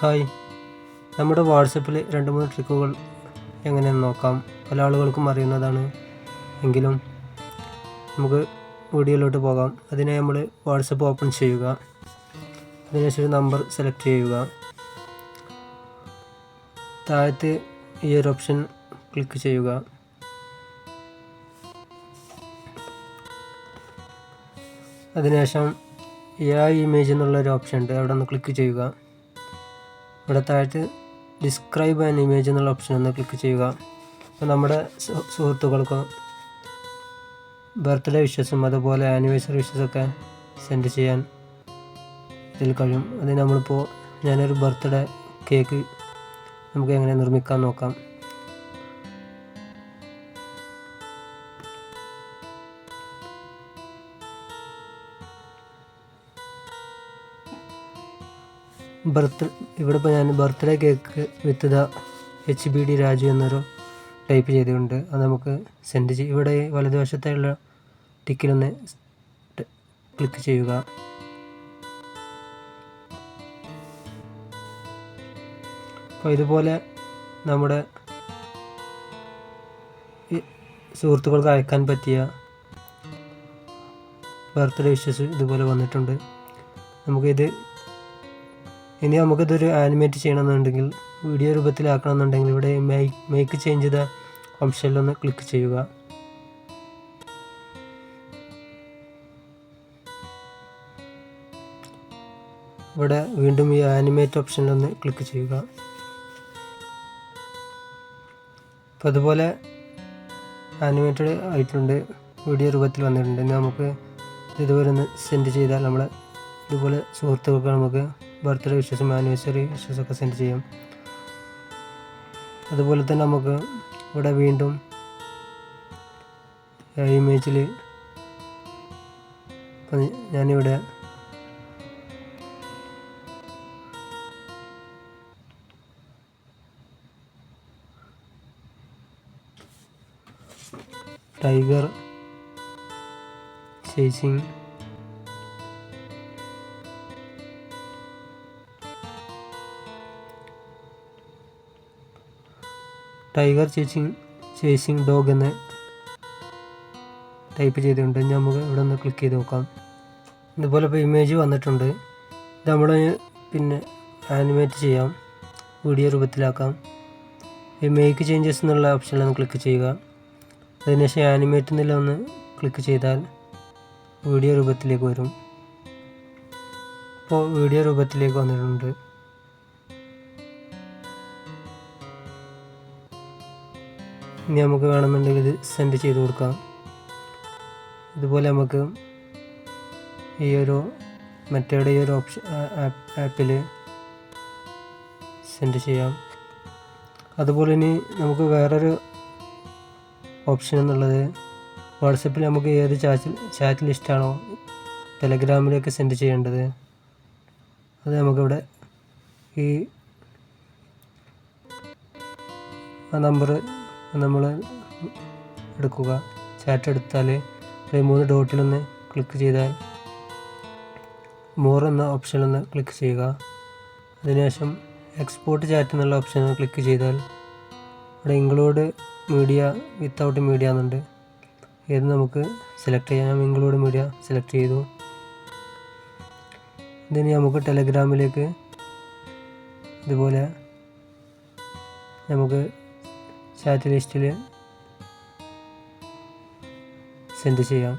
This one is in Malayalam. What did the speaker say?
ഹായ്. നമ്മുടെ വാട്സപ്പിൽ രണ്ട് മൂന്ന് ട്രിക്കുകൾ എങ്ങനെയെന്ന് നോക്കാം. പല ആളുകൾക്കും അറിയുന്നതാണ്. എങ്കിലും നമുക്ക് വീഡിയോയിലോട്ട് പോകാം. അതിനെ നമ്മൾ വാട്സപ്പ് ഓപ്പൺ ചെയ്യുക. അതിനുശേഷം നമ്പർ സെലക്ട് ചെയ്യുക. താഴത്ത് ഈ ഒരു ഓപ്ഷൻ ക്ലിക്ക് ചെയ്യുക. അതിനുശേഷം എ ഇമേജ് എന്നുള്ള ഒരു ഓപ്ഷൻ ഉണ്ട്. അവിടെ ഒന്ന് ക്ലിക്ക് ചെയ്യുക. ഇവിടെ താഴത്ത് ഡിസ്ക്രൈബ് ആൻ ഇമേജ് എന്നുള്ള ഓപ്ഷൻ ഒന്ന് ക്ലിക്ക് ചെയ്യുക. അപ്പോൾ നമ്മുടെ സുഹൃത്തുക്കൾക്കോ ബർത്ത്ഡേ വിഷസും അതുപോലെ ആനിവേഴ്സറി വിഷസൊക്കെ സെൻഡ് ചെയ്യാൻ ഇതിൽ കഴിയും. അത് നമ്മളിപ്പോൾ ഞാനൊരു ബർത്ത്ഡേ കേക്ക് നമുക്ക് എങ്ങനെ നിർമ്മിക്കാൻ നോക്കാം. ബർത്ത് ഇവിടെ ഇപ്പോൾ ഞാൻ birthday cake with the H B D Raju എന്നൊരു ടൈപ്പ് ചെയ്തിട്ടുണ്ട് അത് നമുക്ക് സെൻഡ് ചെയ്യും ഇവിടെ വലതുവശത്തുള്ള ടിക്കിലൊന്ന് ക്ലിക്ക് ചെയ്യുക. അപ്പോൾ ഇതുപോലെ നമ്മുടെ സുഹൃത്തുക്കൾക്ക് അയക്കാൻ പറ്റിയ ബർത്ത്ഡേ വിഷസ് ഇതുപോലെ വന്നിട്ടുണ്ട്. നമുക്കിത് ഇനി നമുക്കിതൊരു ആനിമേറ്റ് ചെയ്യണമെന്നുണ്ടെങ്കിൽ വീഡിയോ രൂപത്തിലാക്കണമെന്നുണ്ടെങ്കിൽ ഇവിടെ മേക്ക് മേക്ക് ചേഞ്ച് ചെയ്ത ഓപ്ഷനിലൊന്ന് ക്ലിക്ക് ചെയ്യുക. ഇവിടെ വീണ്ടും ഈ ആനിമേറ്റ് ഓപ്ഷനിലൊന്ന് ക്ലിക്ക് ചെയ്യുക. അപ്പോൾ അതുപോലെ ആനിമേറ്റഡ് ആയിട്ടുണ്ട് വീഡിയോ രൂപത്തിൽ വന്നിട്ടുണ്ട്. ഇനി നമുക്ക് ഇതുപോലെ ഒന്ന് സെൻഡ് ചെയ്താൽ നമ്മൾ ഇതുപോലെ സുഹൃത്തുക്കൾക്ക് നമുക്ക് ബർത്ത്ഡേ വിഷസും ആനിവേഴ്സറി വിഷസും ഒക്കെ സെൻഡ് ചെയ്യാം. അതുപോലെ തന്നെ നമുക്ക് ഇവിടെ വീണ്ടും ഇമേജിൽ ഞാനിവിടെ tiger chasing tiger chasing chasing dog എന്ന് ടൈപ്പ് ചെയ്തിട്ടുണ്ട്. നമുക്ക് ഇവിടെ ഒന്ന് ക്ലിക്ക് ചെയ്ത് നോക്കാം. ഇതുപോലെ ഇപ്പോൾ ഇമേജ് വന്നിട്ടുണ്ട്. ഇത് നമ്മൾ പിന്നെ ആനിമേറ്റ് ചെയ്യാം. വീഡിയോ രൂപത്തിലാക്കാം. ഈ മേക്ക് ചേഞ്ചസ് എന്നുള്ള ഓപ്ഷനിലൊന്ന് ക്ലിക്ക് ചെയ്യുക. അതിനുശേഷം ആനിമേറ്റ് എന്നുള്ള ഒന്ന് ക്ലിക്ക് ചെയ്താൽ വീഡിയോ രൂപത്തിലേക്ക് വരും. ഇപ്പോൾ വീഡിയോ രൂപത്തിലേക്ക് വന്നിട്ടുണ്ട്. ഇനി നമുക്ക് വേണമെന്നുണ്ടെങ്കിൽ ഇത് സെൻഡ് ചെയ്ത് കൊടുക്കാം. ഇതുപോലെ നമുക്ക് ഈ ഒരു മെറ്റയുടെ ഈ ഒരു ഓപ്ഷൻ ആപ്പിൽ സെൻഡ് ചെയ്യാം. അതുപോലെ ഇനി നമുക്ക് വേറൊരു ഓപ്ഷൻ എന്നുള്ളത് വാട്സപ്പിൽ നമുക്ക് ഏത് ചാറ്റിൽ ചാറ്റ് ലിസ്റ്റാണോ ടെലഗ്രാമിലേക്ക് സെൻഡ് ചെയ്യേണ്ടത്? അത് നമുക്കിവിടെ ഈ ആ നമ്പർ നമ്മൾ എടുക്കുക. ചാറ്റ് എടുത്താൽ മൂന്ന് ഡോട്ടിലൊന്ന് ക്ലിക്ക് ചെയ്താൽ മോർ എന്ന ഓപ്ഷനൊന്ന് ക്ലിക്ക് ചെയ്യുക. അതിനുശേഷം എക്സ്പോർട്ട് ചാറ്റ് എന്നുള്ള ഓപ്ഷൻ ക്ലിക്ക് ചെയ്താൽ ഇവിടെ ഇൻക്ലൂഡ് മീഡിയ വിത്തൗട്ട് മീഡിയ എന്നുണ്ട്. ഇത് നമുക്ക് സെലക്ട് ചെയ്യാം. ഇൻക്ലൂഡ് മീഡിയ സെലക്ട് ചെയ്തു. ഇതിന് നമുക്ക് ടെലഗ്രാമിലേക്ക് ഇതുപോലെ നമുക്ക് ചാറ്റ് ലിസ്റ്റിൽ സെൻഡ് ചെയ്യാം